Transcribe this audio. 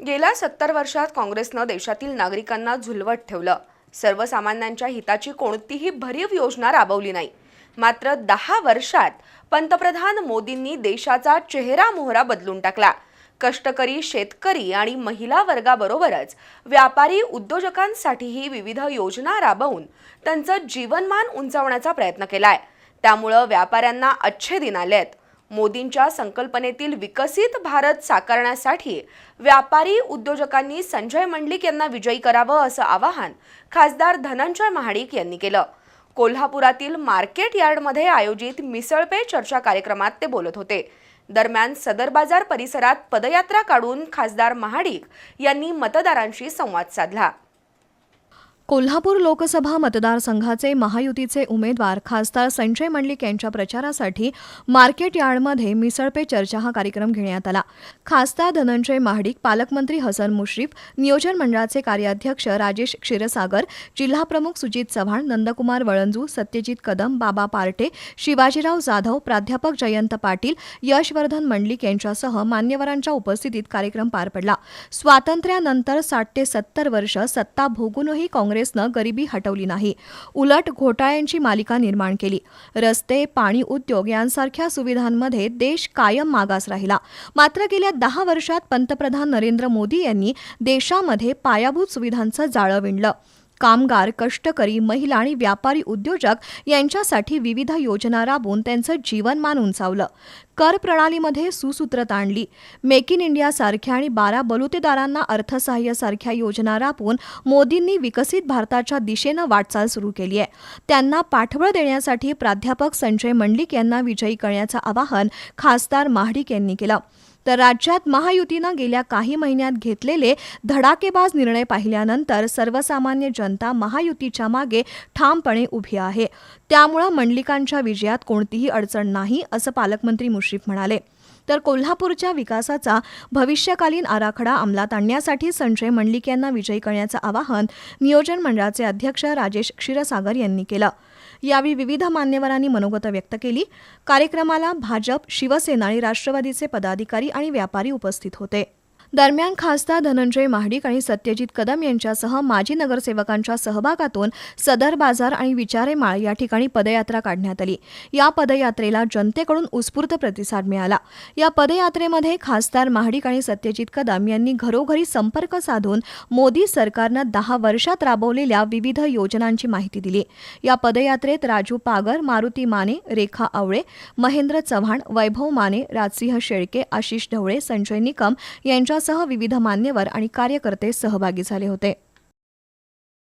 गेल्या सत्तर वर्षात काँग्रेसनं देशातील नागरिकांना झुलवत ठेवलं. सर्वसामान्यांच्या हिताची कोणतीही भरीव योजना राबवली नाही. मात्र दहा वर्षात पंतप्रधान मोदींनी देशाचा चेहरा मोहरा बदलून टाकला. कष्टकरी शेतकरी आणि महिला वर्गाबरोबरच व्यापारी उद्योजकांसाठीही विविध योजना राबवून त्यांचं जीवनमान उंचावण्याचा प्रयत्न केलाय. त्यामुळं व्यापाऱ्यांना अच्छे दिन आले आहेत मोदींच्या संकल्पनेतील विकसित भारत साकारण्यासाठी व्यापारी उद्योजकांनी संजय मंडलिक यांना विजयी करावं असं आवाहन खासदार धनंजय महाडिक यांनी केलं. कोल्हापुरातील मार्केट यार्डमध्ये आयोजित मिसळपे चर्चा कार्यक्रमात ते बोलत होते. दरम्यान सदर बाजार परिसरात पदयात्रा काढून खासदार महाडिक यांनी मतदारांशी संवाद साधला. कोल्हापूर लोकसभा मतदारसंघाचे महायुतीचे उमेदवार खासदार संजय मंडलिक यांच्या प्रचारासाठी मार्केट यार्डमध्ये मिसळपे चर्चा हा कार्यक्रम घेण्यात आला. खासदार धनंजय महाडिक पालकमंत्री हसन मुश्रीफ नियोजन मंडळाचे कार्याध्यक्ष राजेश क्षीरसागर जिल्हाप्रमुख सुजित चव्हाण नंदकुमार वळंजू सत्यजित कदम बाबा पार्टे शिवाजीराव जाधव प्राध्यापक जयंत पाटील यशवर्धन मंडलिक यांच्यासह मान्यवरांच्या उपस्थितीत कार्यक्रम पार पडला. स्वातंत्र्यानंतर साठ ते सत्तर वर्ष सत्ता भोगूनही काँग्रेस काँग्रेसनं गरिबी हटवली नाही. उलट घोटाळ्यांची मालिका निर्माण केली. रस्ते पाणी उद्योग यांसारख्या सुविधांमध्ये देश कायम मागास राहिला. मात्र गेल्या दहा वर्षात पंतप्रधान नरेंद्र मोदी यांनी देशामध्ये पायाभूत सुविधांचं जाळं विणलं. कामगार कष्टकरी महिला आणि व्यापारी उद्योजक यांच्यासाठी विविध योजना राबवून त्यांचं जीवनमान उंचावलं. कर प्रणालीमध्ये सुसूत्रता आणली. मेक इन इंडियासारख्या आणि बारा बलुतेदारांना अर्थसहाय्यासारख्या योजना राबवून मोदींनी विकसित भारताच्या दिशेनं वाटचाल सुरू केली आहे. त्यांना पाठबळ देण्यासाठी प्राध्यापक संजय मंडलिक यांना विजयी करण्याचं आवाहन खासदार महाडिक यांनी केलं. तर राज्यात महायुतीनं गेल्या काही महिन्यात घेतलेले धडाकेबाज निर्णय पाहिल्यानंतर सर्वसामान्य जनता महायुतीच्या मागे ठामपणे उभी आहे. त्यामुळं मंडलिकांच्या विजयात कोणतीही अडचण नाही असं पालकमंत्री मुश्रीफ म्हणाले. तर कोल्हापूरच्या विकासाचा भविष्यकालीन आराखडा अंमलात आणण्यासाठी संजय मंडलिक यांना विजयी करण्याचं आवाहन नियोजन मंडळाचे अध्यक्ष राजेश क्षीरसागर यांनी केलं. यावेळी विविध मान्यवरांनी मनोगत व्यक्त केली. कार्यक्रमाला भाजप शिवसेना आणि राष्ट्रवादीचे पदाधिकारी आणि व्यापारी उपस्थित होते. दरम्यान खासदार धनंजय महाडिक आणि सत्यजित कदम यांच्यासह माजी नगरसेवकांच्या सहभागातून सदर बाजार आणि विचारेमाळ या ठिकाणी पदयात्रा काढण्यात आली. या पदयात्रेला जनतेकडून उत्स्फूर्त प्रतिसाद मिळाला. या पदयात्रेमध्ये खासदार महाडिक आणि सत्यजित कदम यांनी घरोघरी संपर्क साधून मोदी सरकारनं दहा वर्षात राबवलेल्या विविध योजनांची माहिती दिली. या पदयात्रेत राजू पागर मारुती माने रेखा आवळे महेंद्र चव्हाण वैभव माने राजसिंह शेळके आशिष ढवळे संजय निकम यांच्यासह विविध मान्यवर आणि कार्यकर्ते सहभागी झाले होते.